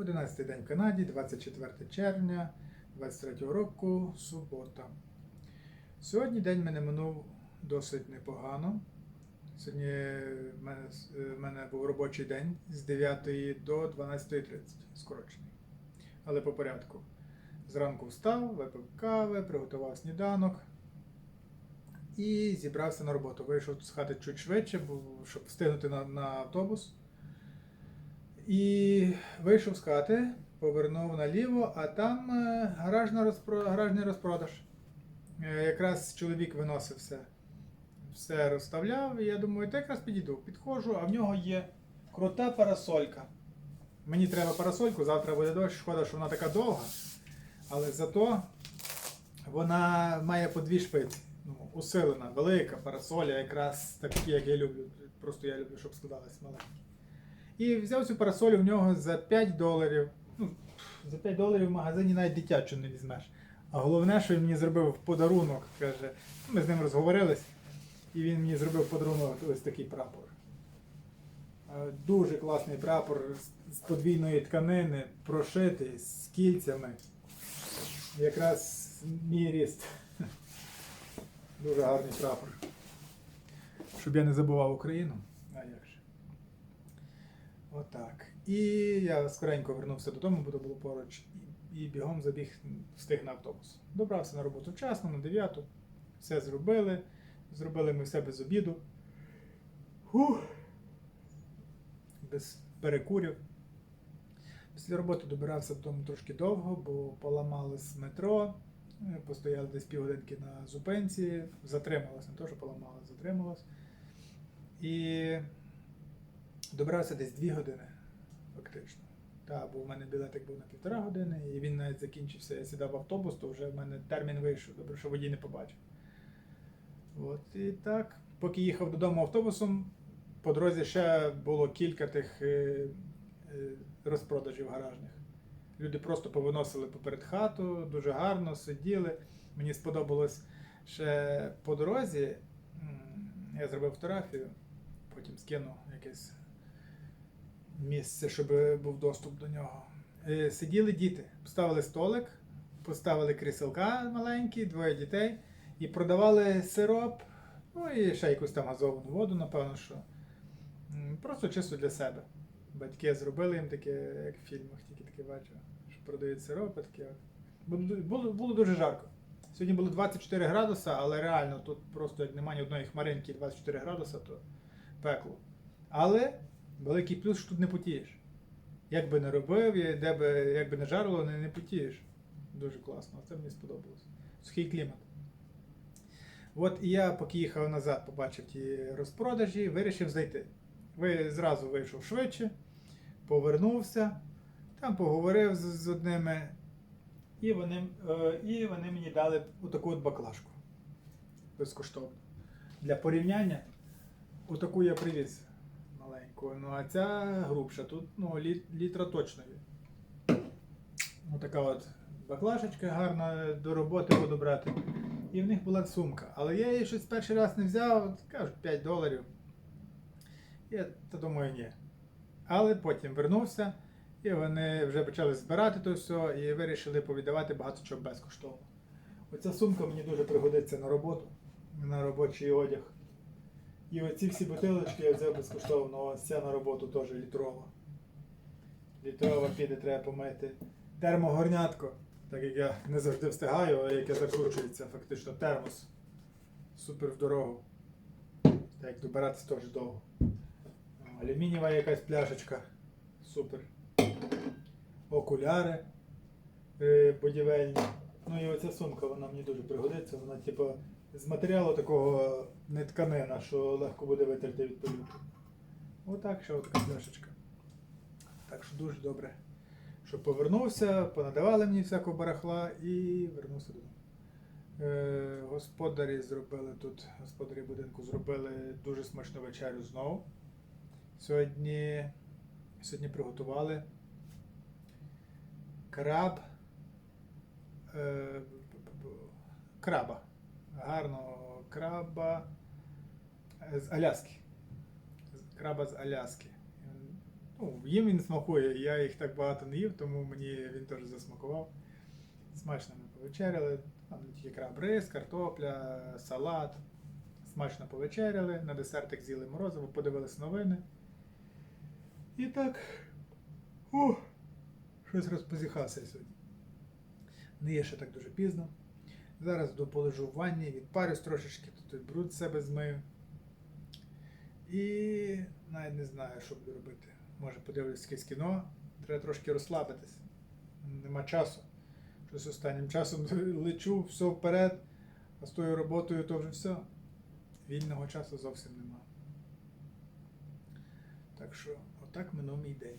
11 день в Канаді, 24 червня 23 року, субота. Сьогодні день мене минув досить непогано. Сьогодні в мене, в мене був робочий день з 9 до 12.30, скорочений. Але по порядку. Зранку встав, випив кави, приготував сніданок і зібрався на роботу. Вийшов з хати чуть швидше, щоб встигнути на, на автобус. І вийшов з хати, повернув наліво, а там е, гаражна розпро... гаражний розпродаж. Е, Якраз чоловік виносив все. Все розставляв, і я думаю, та якраз підійду. Підходжу, а в нього є крута парасолька. Мені треба парасольку, завтра буде дощ, шкода, що вона така довга. Але зато вона має по дві шпиці. Ну, усилена, велика парасоля, якраз такі, як я люблю. Просто я люблю, щоб складались маленькі. І взяв цю парасолю в нього за 5 доларів. Ну, за 5 доларів в магазині навіть дитячу не візьмеш. А головне, що він мені зробив подарунок, каже, ми з ним розговорились, і він мені зробив подарунок ось такий прапор. Е, Дуже класний прапор з подвійної тканини, прошитий, з кільцями. Якраз мій ріст. Дуже гарний прапор. Щоб я не забував Україну. Отак. І я скоренько вернувся додому, бо то було поруч, і, бігом забіг, встиг на автобус. Добрався на роботу вчасно, на 9. Все зробили. Зробили ми все без обіду. Фух. Без перекурів. Після роботи добирався додому трошки довго, бо поламалось метро. Постояли десь півгодинки на зупинці, затрималось, не то, що поламалось, затрималось. І добирався десь 2 години, фактично. Так, бо в мене білетик був на півтора години, і він навіть закінчився. Я сідав в автобус, то вже в мене термін вийшов. Добре, що водій не побачив. От і так, поки їхав додому автобусом, по дорозі ще було кілька тих е, е, розпродажів гаражних. Люди просто повиносили поперед хату, дуже гарно сиділи. Мені сподобалось ще по дорозі. Я зробив фотографію, потім скину якесь місце, щоб був доступ до нього. Е, Сиділи діти, поставили столик, поставили кріселка маленькі, двоє дітей, і продавали сироп, ну і ще якусь там газовану воду, напевно, що. Просто чисто для себе. Батьки зробили їм таке, як в фільмах, тільки таке бачив, що продають сиропи таке. Було, було дуже жарко. Сьогодні було 24 градуса, але реально тут просто як немає ні одної хмаринки 24 градуса, то пекло. Але великий плюс, що тут не потієш. Як би не робив, де би, як би не жарило, не, не потієш. Дуже класно. Це мені сподобалось. Сухий клімат. От я, поки їхав назад, побачив ті розпродажі, вирішив зайти. Ви зразу вийшов швидше, повернувся, там поговорив з, з одними, і вони, е, і вони мені дали отаку от баклажку. Безкоштовно. Для порівняння, отаку я привіз маленьку. Ну а ця грубша, тут ну, лі, літра точно є. Отака от баклажечка гарна, до роботи буду брати. І в них була сумка. Але я її щось перший раз не взяв, кажуть, 5 доларів. Я то думаю, ні. Але потім вернувся, і вони вже почали збирати то все і вирішили повіддавати багато чого безкоштовно. Оця сумка мені дуже пригодиться на роботу, на робочий одяг. І оці всі бутилочки я взяв безкоштовно, ось ця на роботу теж літрова. Літрова піде, треба помити. Термогорнятко, так як я не завжди встигаю, а яке закручується фактично термос. Супер в дорогу. Так як добиратись теж довго. Алюмінієва якась пляшечка. Супер. Окуляри е, будівельні. Ну і оця сумка, вона мені дуже пригодиться. Вона, типу, з матеріалу такого не тканина, що легко буде витерти від пилюки. Отак ще така пляшечка. Так що дуже добре. Що повернувся, понадавали мені всякого барахла і вернувся додому. Е, господарі зробили тут, господарі будинку зробили дуже смачну вечерю знову. Сьогодні, сьогодні приготували краб. Е, краба. Гарного краба з Аляски. Краба з Аляски. Ну, їм він смакує, я їх так багато не їв, тому мені він теж засмакував. Смачно ми повечеряли. Там тільки краб рис, картопля, салат. Смачно повечеряли, на десертик з'їли морозиво, подивились новини. І так. О, щось розпозіхався сьогодні. Не є ще так дуже пізно. Зараз до полежу в ванні, відпарюсь трошечки, тут бруд себе змию. І навіть не знаю, що буду робити. Може подивлюсь якесь кіно. Треба трошки розслабитись. Нема часу. Щось останнім часом лечу, все вперед, а з тою роботою то вже все. Вільного часу зовсім нема. Так що, отак минув мій день.